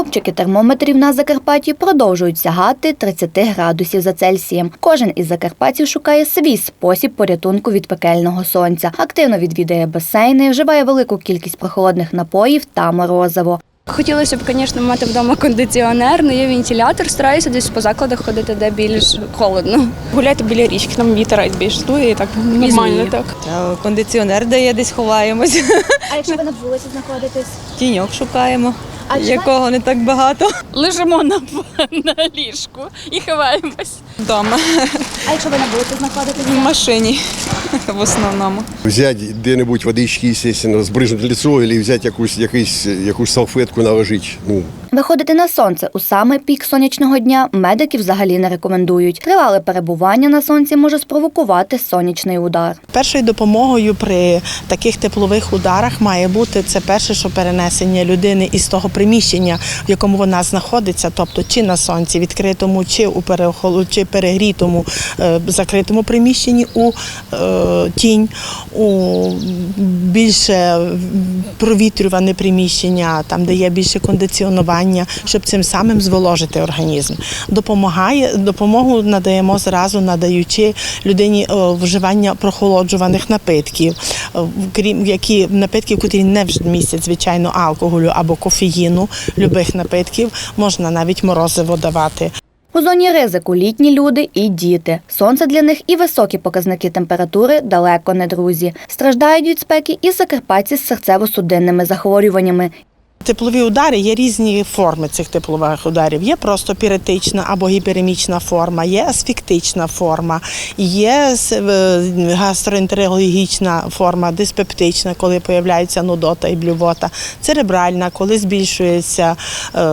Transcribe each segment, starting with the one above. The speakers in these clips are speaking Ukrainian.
Стовпчики термометрів на Закарпатті продовжують сягати 30 градусів за Цельсієм. Кожен із закарпатців шукає свій спосіб порятунку від пекельного сонця. Активно відвідує басейни, вживає велику кількість прохолодних напоїв та морозиво. Хотілося б, звісно, мати вдома кондиціонер, але є вентилятор. Стараюся десь по закладах ходити, де більш холодно. Гуляти біля річки, там вітер більш дує, і так нормально так. Кондиціонер дає, десь ховаємось. А якщо ви на вулиці знаходитесь? Тіньок шукаємо, якого не так багато. Лежимо на, на ліжку і ховаємось. Вдома, А якщо ви не будете знаходитесь? в машині в основному. Взяти де-небудь водички, звісно, збрижнути лицо, або взяти якусь, якусь, якусь салфетку наложити. Ну, Виходити на сонце у саме пік сонячного дня медики взагалі не рекомендують. Тривале перебування на сонці може спровокувати сонячний удар. Першою допомогою при таких теплових ударах має бути це перше, що перенесення людини із того приміщення, в якому вона знаходиться, тобто чи на сонці відкритому, чи у чи перегрітому е, закритому приміщенні у е, тінь, у більше провітрюване приміщення, там де є більше кондиціонування, щоб цим самим зволожити організм. Допомагає допомогу надаємо зразу, надаючи людині е, вживання прохолоджуваних напитків, е, крім які напитків, котрі не містять звичайно алкоголю або кофеїну, любих напитків, можна навіть морозиво давати. У зоні ризику літні люди і діти. Сонце для них і високі показники температури далеко не друзі. Страждають від спеки і закарпатці з серцево-судинними захворюваннями. Теплові удари є різні форми цих теплових ударів. Є просто піретична або гіперемічна форма, є асфіктична форма, є е, гастроентерологічна форма, диспептична, коли появляється нудота і блювота, церебральна, коли збільшується е,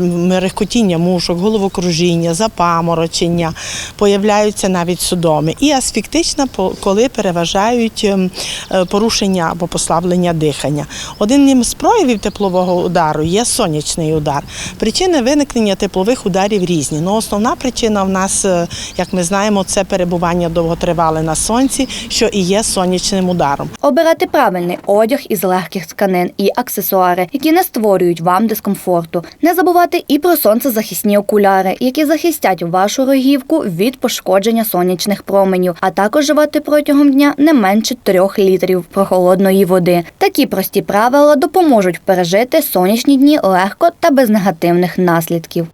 мерехкотіння мушок, головокружіння, запаморочення, появляються навіть судоми. І асфіктична, коли переважають ем, е, порушення або послаблення дихання. Один з проявів теплового удару є сонячний удар. Причини виникнення теплових ударів різні. Ну, основна причина в нас, е, як ми знаємо, це перебування довготривале на сонці, що і є сонячним ударом. Обирати правильний одяг із легких тканин і аксесуари, які не створюють вам дискомфорту. Не забувати і про сонцезахисні окуляри, які захистять вашу рогівку від пошкодження сонячних променів, а також вживати протягом дня не менше трьох літрів прохолодної води. Такі прості правила допоможуть пережити сонячні дні легко та без негативних наслідків.